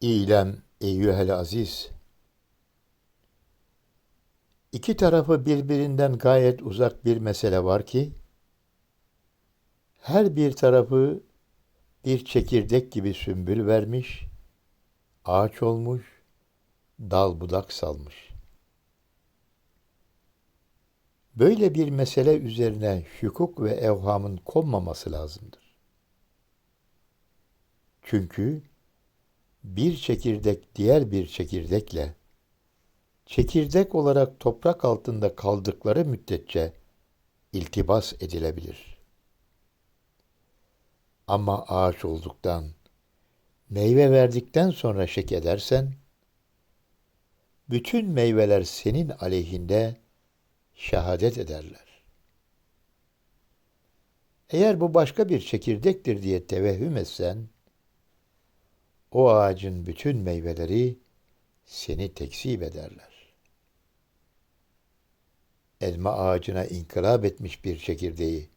İlem eyyühel aziz. İki tarafı birbirinden gayet uzak bir mesele var ki, her bir tarafı bir çekirdek gibi sümbül vermiş, ağaç olmuş, dal budak salmış. Böyle bir mesele üzerine hukuk ve evhamın konmaması lazımdır. Çünkü bir çekirdek diğer bir çekirdekle çekirdek olarak toprak altında kaldıkları müddetçe iltibas edilebilir. Ama ağaç olduktan, meyve verdikten sonra şek edersen, bütün meyveler senin aleyhinde şehadet ederler. Eğer bu başka bir çekirdektir diye tevehhüm etsen, o ağacın bütün meyveleri seni tekzip ederler. Elma ağacına inkılap etmiş bir çekirdeği,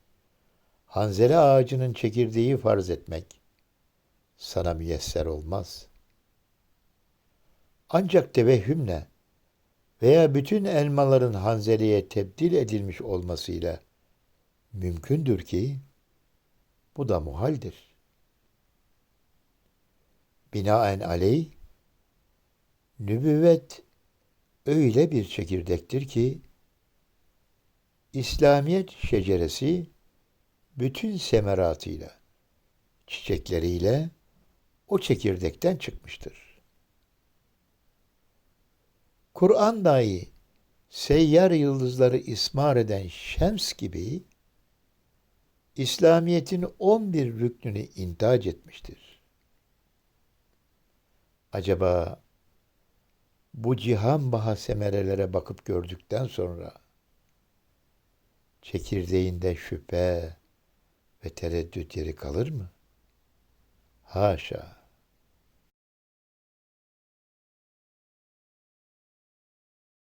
hanzele ağacının çekirdeği farz etmek sana müyesser olmaz. Ancak tevehhümle veya bütün elmaların hanzeleye tebdil edilmiş olmasıyla mümkündür ki bu da muhaldir. Binaen aleyh, nübüvvet öyle bir çekirdektir ki, İslamiyet şeceresi bütün semeratıyla, çiçekleriyle o çekirdekten çıkmıştır. Kur'an dahi seyyar yıldızları ismar eden şems gibi İslamiyet'in 11 rüknünü intac etmiştir. Acaba bu cihan baha semerelere bakıp gördükten sonra çekirdeğinde şüphe ve tereddüt yeri kalır mı? Haşa!